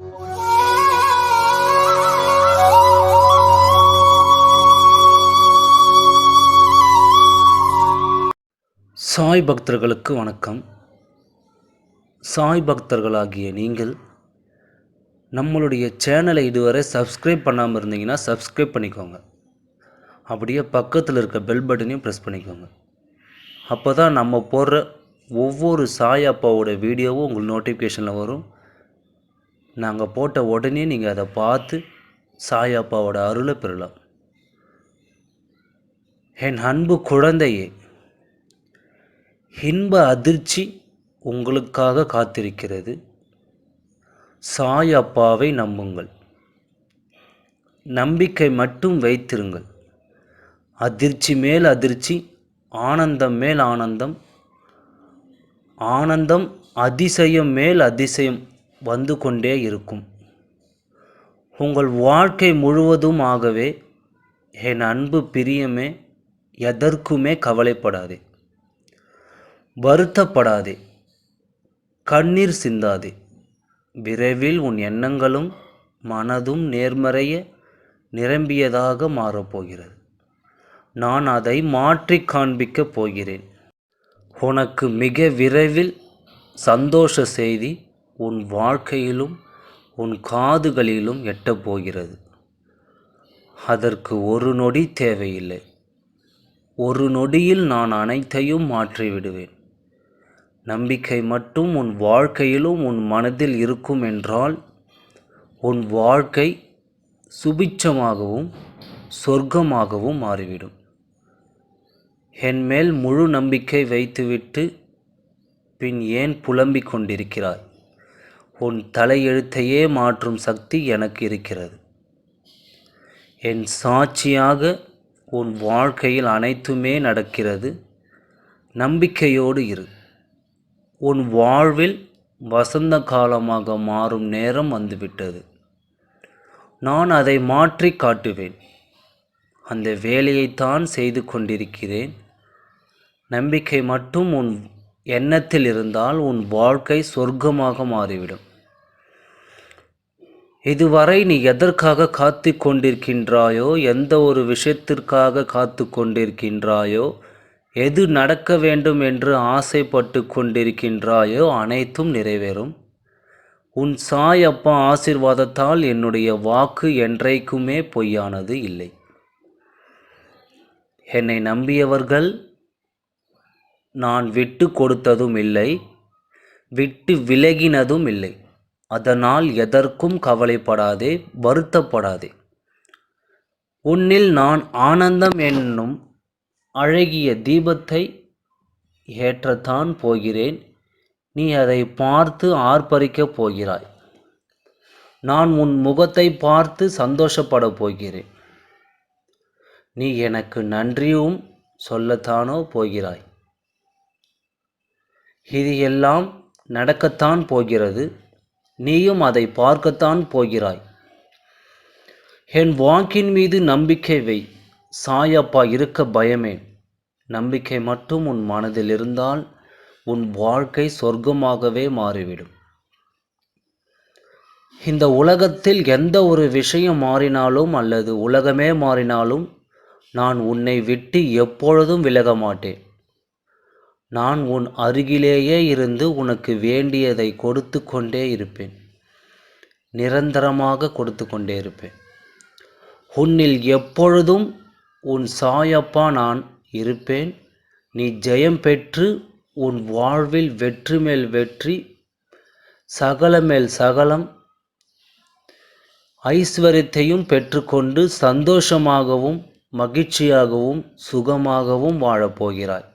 சாய் பக்தர்களுக்கு வணக்கம். சாய் பக்தர்களாகிய நீங்கள் நம்மளுடைய சேனலை இதுவரை சப்ஸ்கிரைப் பண்ணாமல் இருந்தீங்கன்னா சப்ஸ்கிரைப் பண்ணிக்கோங்க. அப்படியே பக்கத்தில் இருக்க பெல் பட்டனையும் ப்ரெஸ் பண்ணிக்கோங்க. அப்போ தான் நம்ம போடுற ஒவ்வொரு சாய் அப்பாவோட வீடியோவும் உங்களுக்கு நோட்டிஃபிகேஷனில் வரும். நாங்கள் போட்ட உடனே நீங்கள் அதை பார்த்து சாய் அப்பாவோட அருளை பெறலாம். என் அன்பு குழந்தையே இன்ப அதிர்ச்சி உங்களுக்காக காத்திருக்கிறது. சாய் அப்பாவை நம்புங்கள். நம்பிக்கை மட்டும் வைத்திருங்கள். அதிர்ச்சி மேல் அதிர்ச்சி ஆனந்தம் மேல் ஆனந்தம். ஆனந்தம் அதிசயம் மேல் அதிசயம் வந்து கொண்டே இருக்கும். உங்கள் வாழ்க்கை முழுவதும் ஆகவே என் அன்பு பிரியமே எதற்குமே கவலைப்படாதே. வருத்தப்படாதே. கண்ணீர் சிந்தாதே. விரைவில் உன் எண்ணங்களும் மனதும் நேர்மறைய நிரம்பியதாக மாறப்போகிறது. நான் அதை மாற்றி காண்பிக்கப் போகிறேன். உனக்கு மிக விரைவில் சந்தோஷ செய்தி உன் வாழ்க்கையிலும் உன் காதுகளிலும் எட்டப் போகிறது அதற்கு ஒரு நொடி தேவையில்லை. ஒரு நொடியில் நான் அனைத்தையும் மாற்றிவிடுவேன். நம்பிக்கை மட்டும் உன் வாழ்க்கையிலும் உன் மனதில் இருக்கும் என்றால் உன் வாழ்க்கை சுபிச்சமாகவும் சொர்க்கமாகவும் மாறிவிடும். என் மேல் முழு நம்பிக்கை வைத்துவிட்டு பின் ஏன் புலம்பிக் கொண்டிருக்கிறாய்? உன் தலையெழுத்தையே மாற்றும் சக்தி எனக்கு இருக்கிறது. என் சாட்சியாக உன் வாழ்க்கையில் அனைத்துமே நடக்கிறது. நம்பிக்கையோடு இரு. உன் வாழ்வில் வசந்த காலமாக மாறும் நேரம் வந்துவிட்டது. நான் அதை மாற்றி காட்டுவேன். அந்த வேலையைத்தான் செய்து கொண்டிருக்கிறேன். நம்பிக்கை மட்டும் உன் எண்ணத்தில் இருந்தால் உன் வாழ்க்கை சொர்க்கமாக மாறிவிடும். இதுவரை நீ எதற்காக காத்து கொண்டிருக்கின்றாயோ எந்த ஒரு விஷயத்திற்காக காத்து கொண்டிருக்கின்றாயோ எது நடக்க வேண்டும் என்று ஆசைப்பட்டு கொண்டிருக்கின்றாயோ அனைத்தும் நிறைவேறும். உன் சாய் அப்பா ஆசிர்வாதத்தால் என்னுடைய வாக்கு என்றைக்குமே பொய்யானது இல்லை. என்னை நம்பியவர்கள் நான் விட்டு கொடுத்ததும் இல்லை விட்டு விலகினதும் இல்லை. அதனால் எதற்கும் கவலைப்படாதே வருத்தப்படாதே. உன்னில் நான் ஆனந்தம் என்னும் அழகிய தீபத்தை ஏற்றத்தான் போகிறேன். நீ அதை பார்த்து ஆர்ப்பரிக்கப் போகிறாய். நான் உன் முகத்தை பார்த்து சந்தோஷப்படப் போகிறேன். நீ எனக்கு நன்றியும் சொல்லத்தானோ போகிறாய். இது எல்லாம் நடக்கத்தான் போகிறது. நீயும் அதை பார்க்கத்தான் போகிறாய். என் வாக்கின் மீது நம்பிக்கை வை. சாயப்பா இருக்க பயமே. நம்பிக்கை மட்டும் உன் மனதில் இருந்தால் உன் வாழ்க்கை சொர்க்கமாகவே மாறிவிடும். இந்த உலகத்தில் எந்த ஒரு விஷயம் மாறினாலும் அல்லது உலகமே மாறினாலும் நான் உன்னை விட்டு எப்பொழுதும் விலக மாட்டேன். நான் உன் அருகிலேயே இருந்து உனக்கு வேண்டியதை கொடுத்து கொண்டே இருப்பேன். நிரந்தரமாக கொடுத்து கொண்டே இருப்பேன். உன்னில் எப்பொழுதும் உன் சாயப்பா நான் இருப்பேன். நீ ஜெயம் பெற்று உன் வாழ்வில் வெற்றி மேல் வெற்றி சகல மேல் சகலம் ஐஸ்வர்யத்தையும் பெற்றுக்கொண்டு சந்தோஷமாகவும் மகிழ்ச்சியாகவும் சுகமாகவும் வாழப்போகிறாய்.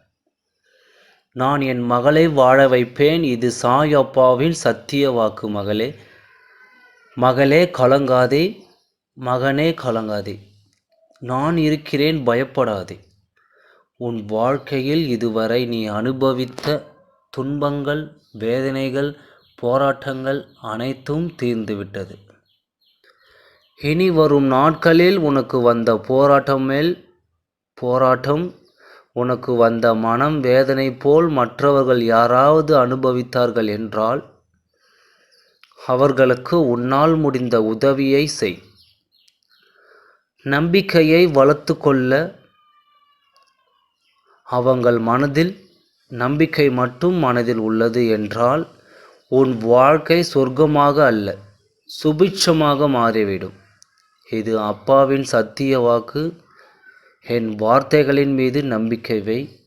நான் என் மகளை வாழ வைப்பேன். இது சாய் அப்பாவின் சத்திய வாக்கு மகளே. மகளே கலங்காதே. மகனே கலங்காதே. நான் இருக்கிறேன் பயப்படாதே. உன் வாழ்க்கையில் இதுவரை நீ அனுபவித்த துன்பங்கள் வேதனைகள் போராட்டங்கள் அனைத்தும் தீர்ந்துவிட்டது. இனி வரும் நாட்களில் உனக்கு வந்த போராட்டம் மேல் போராட்டம் உனக்கு வந்த மனம் வேதனை போல் மற்றவர்கள் யாராவது அனுபவித்தார்கள் என்றால் அவர்களுக்கு உன்னால் முடிந்த உதவியை செய். நம்பிக்கையை வளர்த்து கொள்ள அவங்கள் மனதில் நம்பிக்கை மட்டும் மனதில் உள்ளது என்றால் உன் வாழ்க்கை சொர்க்கமாக அல்ல சுபிட்சமாக மாறிவிடும். இது அப்பாவின் சத்திய வாக்கு. என் வார்த்தைகளின் மீது நம்பிக்கை வை.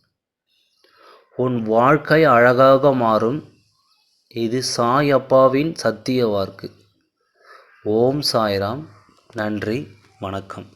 உன் வாழ்க்கை அழகாக மாறும். இது சாய் அப்பாவின் சத்திய வாக்கு. ஓம் சாய்ராம். நன்றி. வணக்கம்.